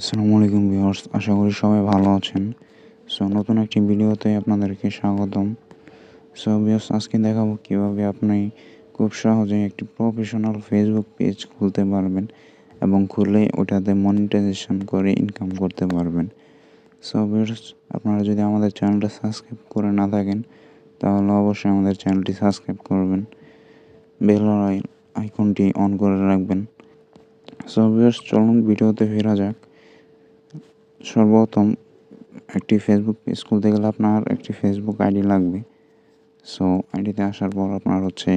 আসসালামু আলাইকুম ভিউয়ার্স, আশা করি সবাই ভালো আছেন। সো, নতুন একটি ভিডিওতে আপনাদেরকে স্বাগতম। সো, ভিউয়ার্স, আজকে দেখাবো কীভাবে আপনি খুব সহজে একটি প্রফেশনাল ফেসবুক পেজ খুলতে পারবেন এবং খুলে ওটাতে মনিটাইজেশন করে ইনকাম করতে পারবেন। সো, ভিউয়ার্স, আপনারা যদি আমাদের চ্যানেলটা সাবস্ক্রাইব করে না থাকেন, তাহলে অবশ্যই আমাদের চ্যানেলটি সাবস্ক্রাইব করবেন। বেল আইকনটি অন করে রাখবেন। সো, ভিউয়ার্স, চলুন ভিডিওতে ফেরা যাক। সর্বপ্রথম একটি ফেসবুক পেজ খুলতে গেলে আপনার একটি ফেসবুক আইডি লাগবে। সো আইডিতে আসার পর আপনার হচ্ছে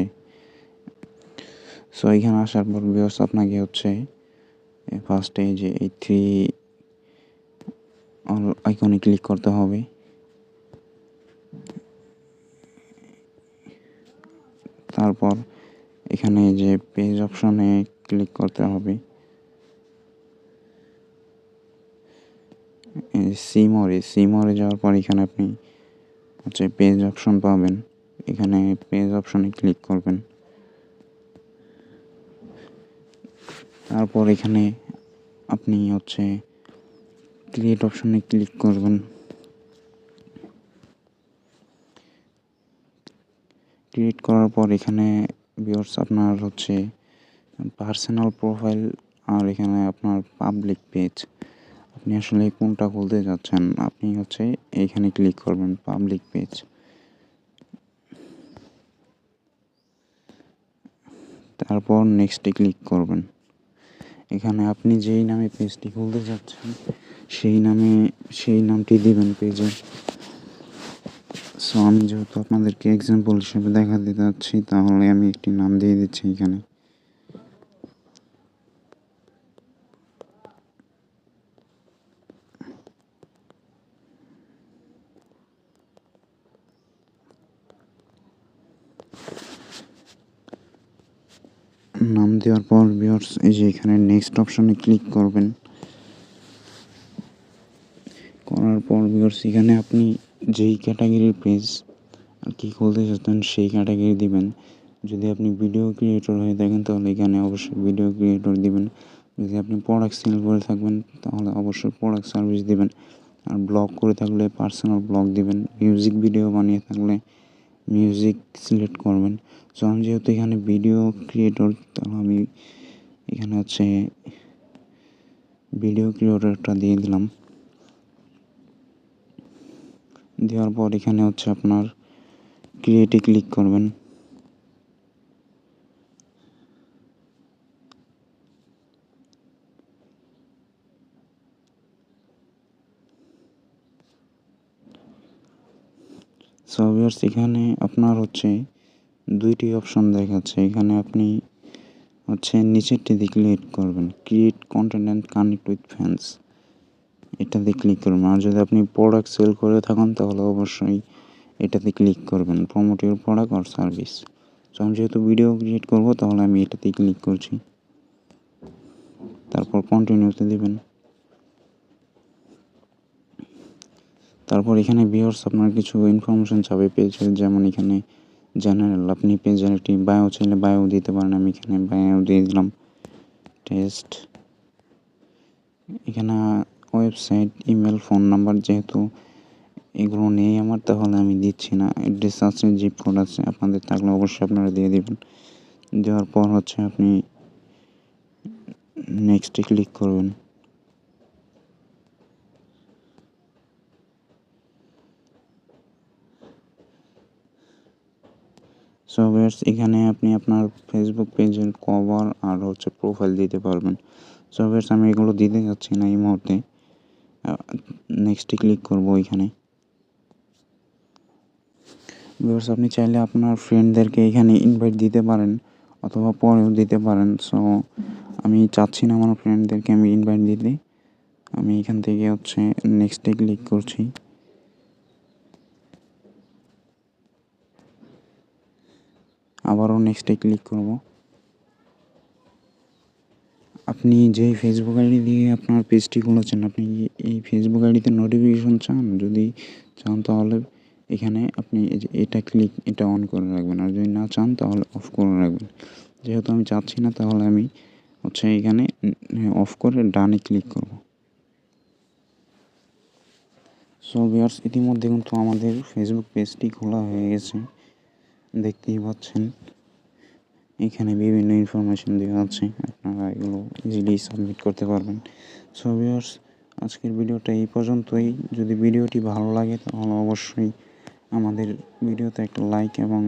সো এখানে আসার পর বিয়স আপনাকে হচ্ছে ফার্স্টে যে এই থ্রি আইকনে ক্লিক করতে হবে। তারপর এখানে যে পেজ অপশনে ক্লিক করতে হবে। সিমরে সিমরে যাওয়ার পর এখানে আপনি হচ্ছে পেজ অপশন পাবেন। এখানে পেজ অপশনে ক্লিক করবেন। তারপর এখানে আপনি হচ্ছে ক্রিয়েট অপশনে ক্লিক করবেন। ক্রিয়েট করার পর এখানে ভিউয়ার্স আপনার হচ্ছে পার্সোনাল প্রোফাইল আর এখানে আপনার পাবলিক পেজ আপনি আসলে কোনটা খুলতে যাচ্ছেন, আপনি হচ্ছে এইখানে ক্লিক করবেন পাবলিক পেজ তারপর নেক্সটে ক্লিক করবেন। এখানে আপনি যেই নামে পেজটি খুলতে যাচ্ছেন, সেই নামে, সেই নামটি দিবেন পেজে সো আমি যেহেতু আপনাদেরকে এক্সাম্পল হিসেবে দেখাতে যাচ্ছি, তাহলে আমি একটি নাম দিয়ে দিচ্ছি এখানে। নাম দেওয়ার পর ভিউয়ার্স এই যে এখানে নেক্সট অপশনে ক্লিক করবেন। করার পর ভিউয়ার্স এখানে আপনি যেই ক্যাটাগরির পেজ আর কি খুলতে চাচ্ছেন, সেই ক্যাটাগরি দিবেন। যদি আপনি ভিডিও ক্রিয়েটর হয়ে থাকেন, তাহলে এখানে অবশ্যই ভিডিও ক্রিয়েটর দিবেন। যদি আপনি প্রোডাক্ট সেল করে থাকবেন, তাহলে অবশ্যই প্রোডাক্ট সার্ভিস দিবেন। আর ব্লগ করে থাকলে পার্সোনাল ব্লগ দিবেন। মিউজিক ভিডিও বানিয়ে থাকলে মিউজিক সিলেক্ট করবেন। সো আমি যেহেতু এখানে ভিডিও ক্রিয়েটর তাহলে আমি এখানে হচ্ছে ভিডিও ক্রিয়েটরটা দিয়ে দিলাম। দেওয়ার পর এখানে হচ্ছে আপনার ক্রিয়েটে ক্লিক করবেন। সো এখানে আপনার হচ্ছে দুইটি অপশন দেখাচ্ছে। এখানে আপনি হচ্ছে নিচেরটিতে ক্লিক করবেন। Create content and connect with fans এটাতে ক্লিক করবেন। আর যদি আপনি প্রোডাক্ট সেল করে থাকেন, তাহলে অবশ্যই এটাতে ক্লিক করবেন। Promote your product or service so আমি যেহেতু ভিডিও ক্রিয়েট করব, তাহলে আমি এটাতেই ক্লিক করছি। তারপর কন্টিনিউতে দেবেন। তারপর এখানে ভিউয়ার্স আপনার কিছু ইনফরমেশন চাবে পেয়েছে যেমন এখানে জেনারেল আপনি পেজের একটি বায়ো চাইলে বায়ো দিতে পারেন, আমি এখানে বায়ো দিয়ে দিলাম টেস্ট এখানে ওয়েবসাইট ইমেল ফোন নাম্বার যেহেতু এগুলো নেই আমার, তাহলে আমি দিচ্ছি না অ্যাড্রেস আছে জিপ কোড আছে, আপনাদের থাকলে অবশ্যই আপনারা দিয়ে দেবেন, দেওয়ার পর হচ্ছে আপনি নেক্সটে ক্লিক করবেন। সো ভিউয়ার্স এখানে আপনি আপনার ফেসবুক পেজের কভার আর হচ্ছে প্রোফাইল দিতে পারবেন। সো ভিউয়ার্স আমি এগুলো দিতে যাচ্ছি না এই মুহূর্তে। নেক্সটে ক্লিক করব এখানে। ভিউয়ার্স আপনি চাইলে আপনার ফ্রেন্ডদেরকে এখানে ইনভাইট দিতে পারেন অথবা পরেও দিতে পারেন। সো আমি চাচ্ছি না আমার ফ্রেন্ডদেরকে আমি ইনভাইট দিতে। আমি এখান থেকে হচ্ছে নেক্সটে ক্লিক করছি। আবারও নেক্সটে ক্লিক করব। আপনি যেই ফেসবুক আইডি দিয়ে আপনার পেজটি খুলেছেন, আপনি এই ফেসবুক আইডিতে নোটিফিকেশন চান? যদি চান তাহলে এখানে আপনি এটা ক্লিক এটা অন করে রাখবেন। আর যদি না চান তাহলে অফ করে রাখবেন। যেহেতু আমি চাচ্ছি না, তাহলে আমি হচ্ছে এখানে অফ করে ডানে ক্লিক করব। সো ভিউয়ার্স ইতিমধ্যে কিন্তু আমাদের ফেসবুক পেজটি খোলা হয়ে গেছে। দেখতেই পাচ্ছেন। এখানে বিভিন্ন ইনফরমেশন দেওয়া আছে। আপনারা এগুলো ইজিলি সাবমিট করতে পারবেন। সো ভিউয়ার্স আজকের ভিডিওটা এই পর্যন্তই। যদি ভিডিওটি ভালো লাগে, তাহলে অবশ্যই আমাদের ভিডিওতে একটা লাইক এবং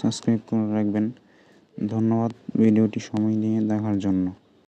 সাবস্ক্রাইব করে রাখবেন। ধন্যবাদ ভিডিওটি সময় নিয়ে দেখার জন্য।